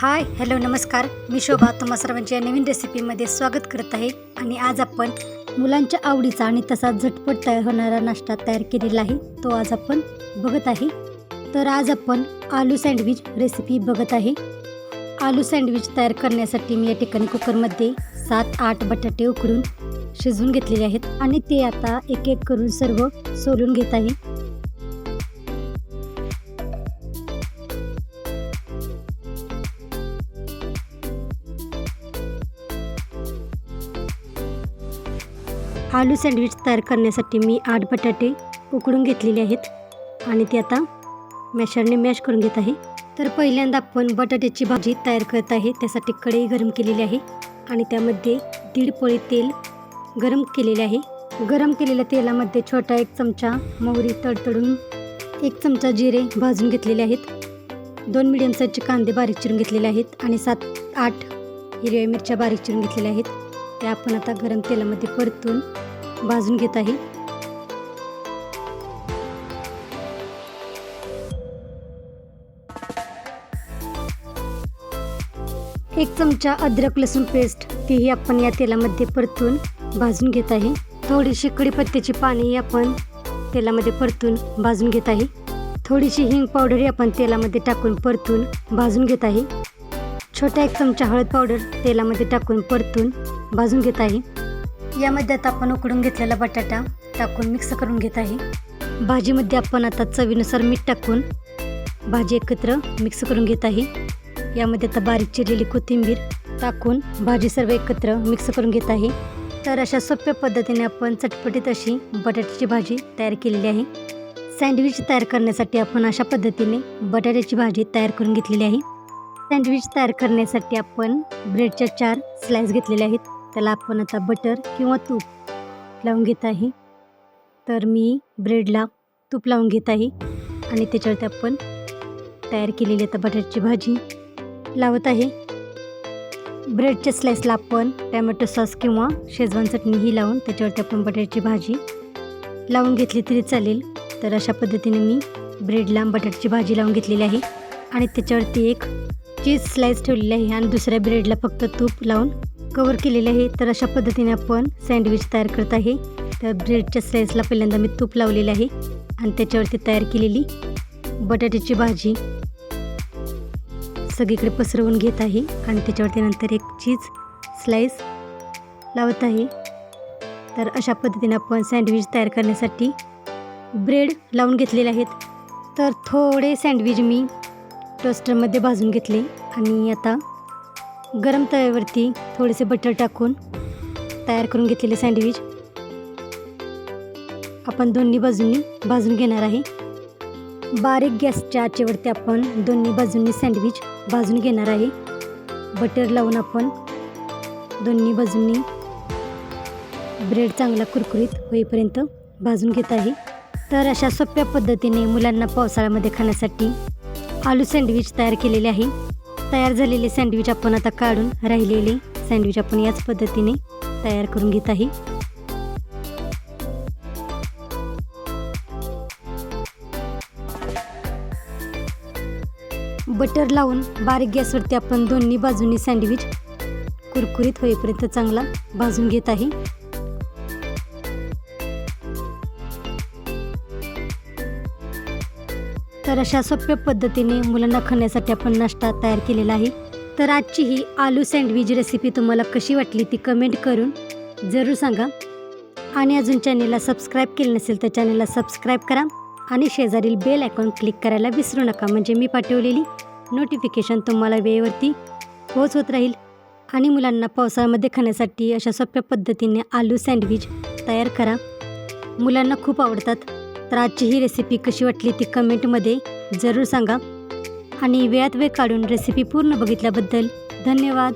Hi hello नमस्कार. मी शोभा तुम्हा सर्वांच्या नवीन रेसिपीमध्ये स्वागत करत आहे. आणि आज आपण मुलांच्या आवडीचा आणि तसा झटपट तयार होणारा नाश्ता तयार केलेला आहे. तो आज आपण बघत आहे. तर आज आपण आलू सँडविच रेसिपी बघत आहे. आलू सँडविच तयार करण्यासाठी मी या ठिकाणी कुकरमध्ये सात आठ बटाटे उकडून शिजवून घेतलेले आहेत. आणि ते आता एक एक करून सर्व सोलून घेत आहे. आलू सँडविच तयार करण्यासाठी मी आठ बटाटे उकडून घेतलेले आहेत आणि ते आता मॅशरने मॅश करून घेत आहे. तर पहिल्यांदा आपण बटाट्याची भाजी तयार करत आहे. त्यासाठी कढई गरम केलेली आहे आणि त्यामध्ये दीड पोळी तेल गरम केलेले आहे. गरम केलेल्या तेलामध्ये छोटा एक चमचा मोहरी तडतडून एक चमचा जिरे भाजून घेतलेले आहेत. दोन मिडियम साईजचे कांदे बारीक चिरून घेतलेले आहेत आणि सात आठ हिरव्या मिरच्या बारीक चिरून घेतलेल्या आहेत. ते आपण आता गरम तेलामध्ये परतून भाजून घेत आहे. एक चमचा अद्रक लसूण पेस्ट तीही आपण या तेलामध्ये परतून भाजून घेत आहे. थोडीशी कडीपत्त्याची पाणी आपण तेलामध्ये परतून भाजून घेत आहे. थोडीशी हिंग पावडरही आपण तेलामध्ये टाकून परतून भाजून घेत आहे. छोटा एक चमचा हळद पावडर तेलामध्ये टाकून परतून भाजून घेत आहे. यामध्ये आता आपण उकडून घेतलेला बटाटा टाकून मिक्स करून घेत आहे. भाजीमध्ये आपण आता चवीनुसार मीठ टाकून भाजी एकत्र मिक्स करून घेत आहे. यामध्ये आता बारीक चिरलेली कोथिंबीर टाकून भाजी सर्व एकत्र मिक्स करून घेत आहे. तर अशा सोप्या पद्धतीने आपण चटपटीत अशी बटाट्याची भाजी तयार केलेली आहे. सँडविच तयार करण्यासाठी आपण अशा पद्धतीने बटाट्याची भाजी तयार करून घेतलेली आहे. सँडविच तयार करण्यासाठी आपण ब्रेडच्या चार स्लाइस घेतलेले आहेत. त्याला आपण आता बटर किंवा तूप लावून घेत आहे. तर मी ब्रेडला तूप लावून घेत आहे आणि त्याच्यावरती आपण तयार केलेली आता बटाटची भाजी लावत आहे. ब्रेडच्या स्लाइसला आपण टॅमॅटो सॉस किंवा शेजवान चटणीही लावून त्याच्यावरती आपण बटाट्याची भाजी लावून घेतली तरी चालेल. तर अशा पद्धतीने मी ब्रेडला बटाट्याची भाजी लावून घेतलेली आहे आणि त्याच्यावरती एक चीज स्लाइस ठेवलेली आहे आणि दुसऱ्या ब्रेडला फक्त तूप लावून कवर केलेले आहे. तर अशा पद्धतीने आपण सँडविच तयार करत आहे. तर ब्रेडच्या स्लाइसला पहिल्यांदा मी तूप लावलेले आहे. आणि त्याच्यावरती तयार केलेली बटाट्याची भाजी सगळीकडे पसरवून घेत आहे. आणि त्याच्यावरती नंतर एक चीज स्लाइस लावत आहे. तर अशा पद्धतीने आपण सँडविच तयार करण्यासाठी ब्रेड लावून घेतलेले आहेत. तर थोडे सँडविच मी टोस्टरमध्ये भाजून घेतले. आणि आता गरम तव्यावरती थोडेसे बटर टाकून तयार करून घेतलेले सँडविच. आपण दोन्ही बाजूंनी भाजून घेणार आहे. बारीक गॅसच्या आचेवरती आपण दोन्ही बाजूंनी सँडविच भाजून घेणार आहे. बटर लावून आपण दोन्ही बाजूंनी ब्रेड चांगला कुरकुरीत होईपर्यंत भाजून घेत आहे. तर अशा सोप्या पद्धतीने मुलांना पावसाळ्यामध्ये खाण्यासाठी आलू सँडविच तयार केलेले आहे. तयार झालेले सँडविच आपण आता काढून राहिलेले सँडविच आपण याच पद्धतीने तयार करून घेत आहे. बटर लावून बारीक गॅसवरती आपण दोन्ही बाजूंनी सँडविच कुरकुरीत होईपर्यंत चांगला भाजून घेत आहे. तर अशा सोप्या पद्धतीने मुलांना खाण्यासाठी आपण नाश्ता तयार केलेला आहे. तर आजची ही आलू सँडविच रेसिपी तुम्हाला कशी वाटली ती कमेंट करून जरूर सांगा. आणि अजून चॅनेलला सबस्क्राईब केलं नसेल तर चॅनेलला सबस्क्राईब करा. आणि शेजारील बेल आयकॉन क्लिक करायला विसरू नका. म्हणजे मी पाठवलेली नोटिफिकेशन तुम्हाला वेळेवरती पोहोचवत राहील. आणि मुलांना पावसाळ्यामध्ये खाण्यासाठी अशा सोप्या पद्धतीने आलू सँडविच तयार करा. मुलांना खूप आवडतात. तर आजची ही रेसिपी कशी वाटली ती कमेंटमध्ये जरूर सांगा. आणि वेळात वेळ काढून रेसिपी पूर्ण बघितल्याबद्दल धन्यवाद.